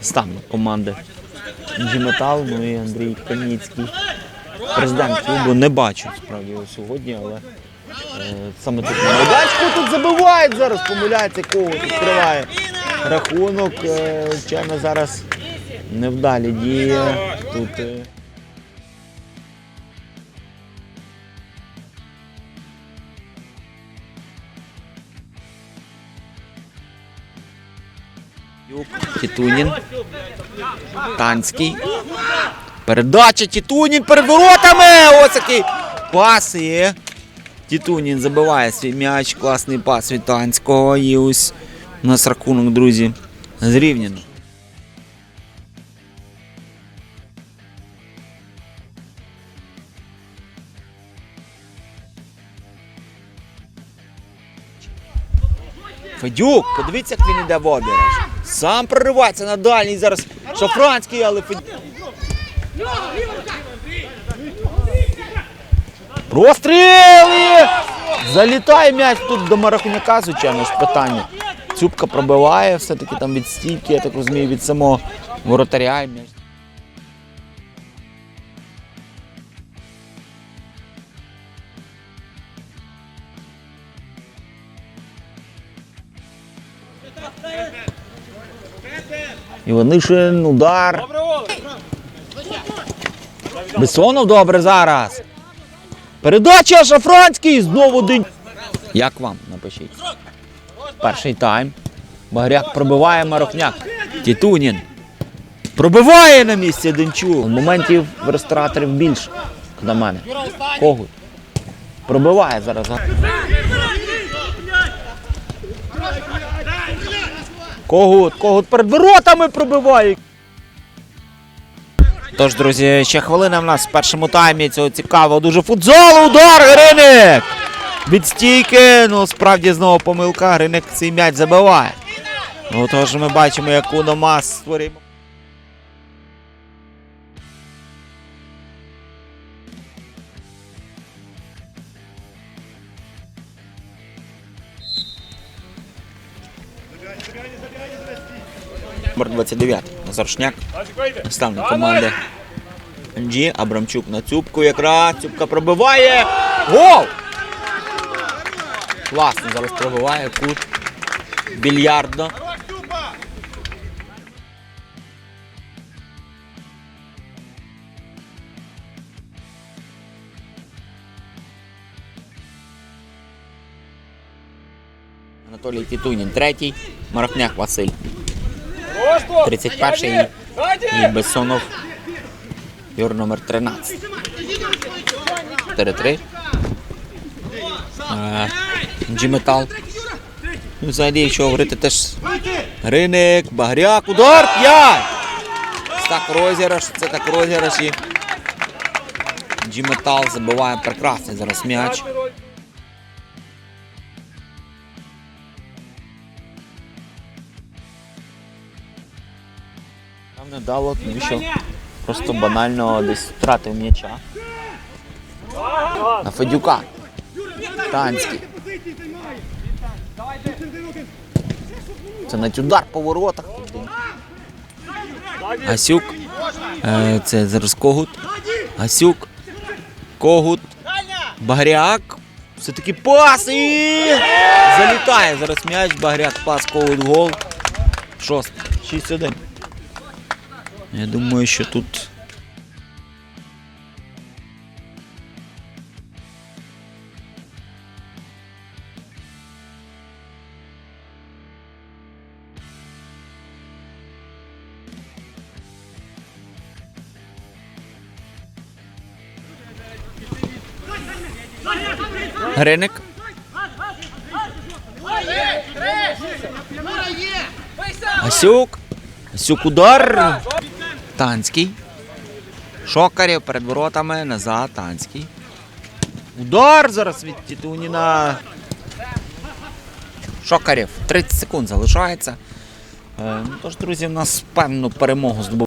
ставник команди Метал, ну і Андрій Каніцький. Президент клубу не бачу справді його сьогодні, але е, саме тут на майданчику тут забивають зараз, помиляється кого відкриває рахунок. Е, звичайно, зараз невдалі діє. Тут е, Тітунін. Танський. Передача Тітунін перед воротами! Ось такий пас є. Тітунін забиває свій м'яч. Класний пас від Танського. І ось у нас рахунок, друзі, зрівняно. Федюк, подивіться, як він іде в обіграш. Сам проривається на дальній зараз Шафранський, але Федюк. Простріли! Залітає м'яч тут до Марахуняка, звичайно ж питання. Цюбка пробиває все-таки там від стійки, я так розумію, від самого воротаря. Іванишин, удар. Бесонов добре зараз. Передача Шафранський знову один. Як вам напишіть? Перший тайм. Багряк пробиває Марохняк. Тітунін. Пробиває на місці Денчу. Моментів в реєстраторів більше, на мене. Когут. Пробиває зараз. Когут, когут перед воротами пробиває. Тож, друзі, ще хвилина в нас в першому таймі цього цікавого дуже футзолу. Удар Гриник! Від стійки. Ну, справді знову помилка. Гриник цей м'яч забиває. Ну, тож ми бачимо, яку Номас створює. Номер 29. Назар Шняк. Наставник команди. Анджі, Абрамчук на цюбку якраз. Цюбка пробиває. Гол! Класно зараз пробиває кут. Більярдно. Анатолій Тітунін третій. Марахняк Василь. 31-й і Бессонов. Юр номер 13. 4-3. Е, Джі-метал. Ну, взагалі, якщо говорити теж Гриник, Багряк, удар, 5! Це так розіграш, це так розіграш і Джі-метал забиває прекрасний зараз м'яч. Не дало, тому що просто банально десь втратив м'яча. На Федюка. Танський. Це навіть удар по воротах. Гасюк. Е, Це зараз Когут. Гасюк. Когут. Багряк. Все-таки пас і залітає зараз м'яч. Багряк пас, Когут гол. Шостий. 6-1. Я думаю, що тут. Гриник. Гасюк. Гасюк удар. Танський. Шокарів перед воротами. Назад. Танський. Удар зараз від Тітуніна. Шокарів. 30 секунд залишається. Е, ну, Тож, друзі, в нас певну перемогу здобув.